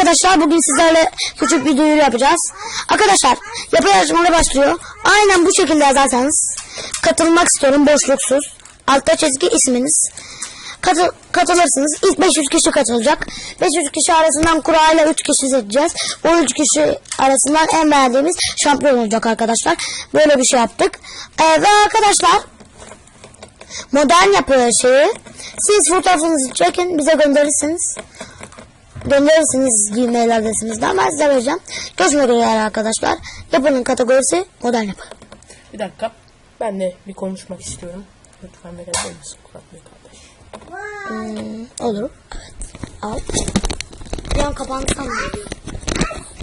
arkadaşlar bugün sizlerle küçük bir duyuru yapacağız. Arkadaşlar yapı yarışmaları başlıyor. Aynen bu şekilde yazarsanız katılmak istiyorum boşluksuz. Altta çizgi isminiz. Katıl, katılırsınız. İlk 500 kişi katılacak. 500 kişi arasından kurayla 3 kişi seçeceğiz. O 3 kişi arasından en beğendiğimiz şampiyon olacak arkadaşlar. Böyle bir şey yaptık. Ee, ve arkadaşlar modern yapı şeyi siz fotoğrafınızı çekin bize gönderirsiniz gönderirsiniz Gmail adresimizden ben size vereceğim. Görüşmek üzere arkadaşlar. Yapının kategorisi modern yapı. Bir dakika. Ben de bir konuşmak istiyorum. Lütfen verebilir misin kulaklığı kardeş? Olur. Evet. Al. Bir an kapandı.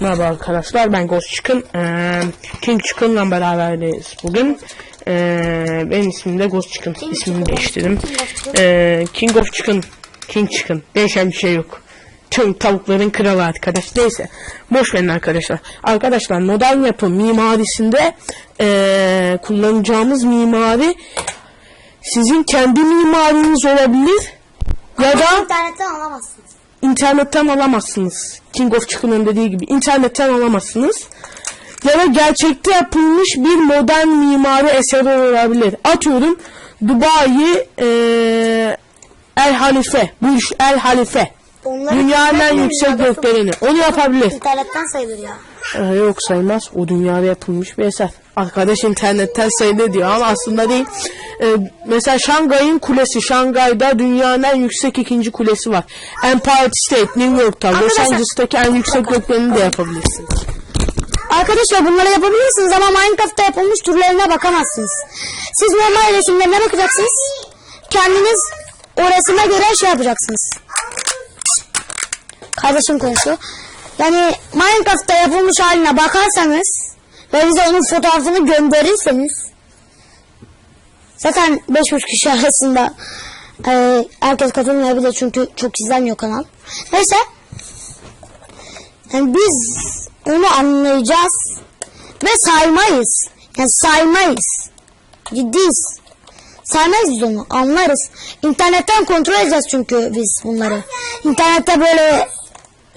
Merhaba arkadaşlar ben Ghost Chicken. Ee, King Chicken'la beraberiz bugün. Ee, benim ismim de Ghost Chicken. İsmimi değiştirdim. Ee, King of Chicken. King Chicken. Değişen bir şey yok. Tüm tavukların kralı arkadaş. Neyse. Boş verin arkadaşlar. Arkadaşlar modern yapı mimarisinde ee, kullanacağımız mimari sizin kendi mimariniz olabilir ya da İnternetten alamazsınız. internetten alamazsınız. King of Chicken'ın dediği gibi internetten alamazsınız. Ya da gerçekte yapılmış bir modern mimari eseri olabilir. Atıyorum Dubai eee El Halife. Bu iş El Halife. Onları Dünyanın en yüksek gökdeleni. Onu yapabilir. İnternetten sayılır ya. Ee, yok sayılmaz. O dünyada yapılmış bir eser. Arkadaş internetten sayılır diyor ama aslında değil. Ee, mesela Şangay'ın kulesi. Şangay'da dünyanın en yüksek ikinci kulesi var. Empire State, New York'ta, Los Angeles'taki en yüksek gökdeleni de yapabilirsiniz. Arkadaşlar bunları yapabilirsiniz ama Minecraft'ta yapılmış türlerine bakamazsınız. Siz normal resimlerine bakacaksınız. Kendiniz o resime göre şey yapacaksınız. Kardeşim konuşuyor. Yani Minecraft'ta yapılmış haline bakarsanız ve bize onun fotoğrafını gönderirseniz zaten 500 kişi arasında e, herkes katılmayabilir çünkü çok izlenmiyor kanal. Neyse yani biz onu anlayacağız ve saymayız. Yani saymayız. Ciddiyiz. Saymayız biz onu. Anlarız. İnternetten kontrol edeceğiz çünkü biz bunları. İnternette böyle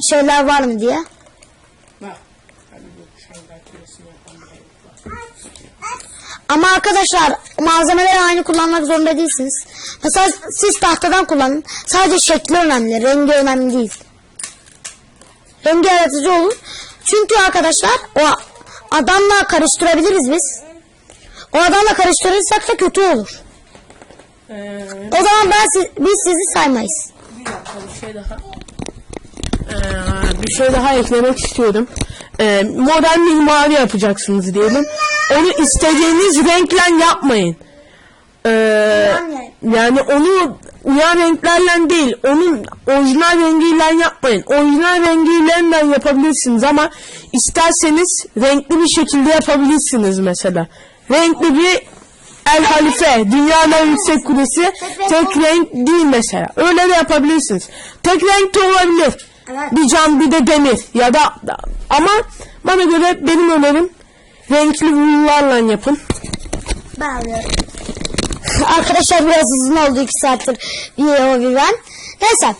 şeyler var mı diye. Ama arkadaşlar malzemeleri aynı kullanmak zorunda değilsiniz. Mesela siz tahtadan kullanın. Sadece şekli önemli. Rengi önemli değil. Rengi yaratıcı olur. Çünkü arkadaşlar o adamla karıştırabiliriz biz. O adamla karıştırırsak da kötü olur. Ee, O zaman ben biz sizi saymayız. bir dakika bir şey daha. Ee, bir şey daha eklemek istiyorum. Ee, modern mimari yapacaksınız diyelim. Onu istediğiniz renkle yapmayın. Ee, yani onu uyan renklerle değil, onun orijinal rengiyle yapmayın. Orijinal rengiyle yapabilirsiniz ama isterseniz renkli bir şekilde yapabilirsiniz mesela. Renkli bir El Halife, dünyanın en yüksek kulesi tek renk değil mesela. Öyle de yapabilirsiniz. Tek renk de olabilir. Evet. Bir cam bir de demir ya da ama bana göre benim önerim renkli vurgularla yapın. Ben de. Arkadaşlar biraz uzun oldu iki saattir bir o bir ben. Neyse.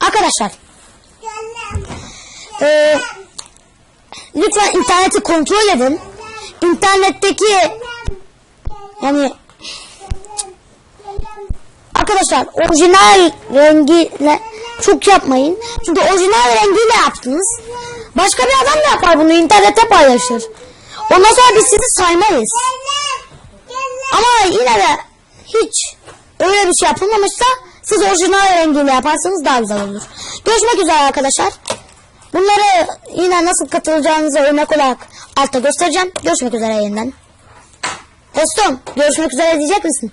Arkadaşlar. Ee, lütfen interneti kontrol edin. İnternetteki yani Arkadaşlar orijinal rengiyle çok yapmayın. Çünkü orijinal rengiyle yaptınız. Başka bir adam da yapar bunu internete paylaşır. Ondan sonra biz sizi saymayız. Ama yine de hiç öyle bir şey yapılmamışsa siz orijinal rengiyle yaparsanız daha güzel olur. Görüşmek üzere arkadaşlar. Bunları yine nasıl katılacağınızı örnek olarak altta göstereceğim. Görüşmek üzere yeniden. Dostum görüşmek üzere diyecek misin?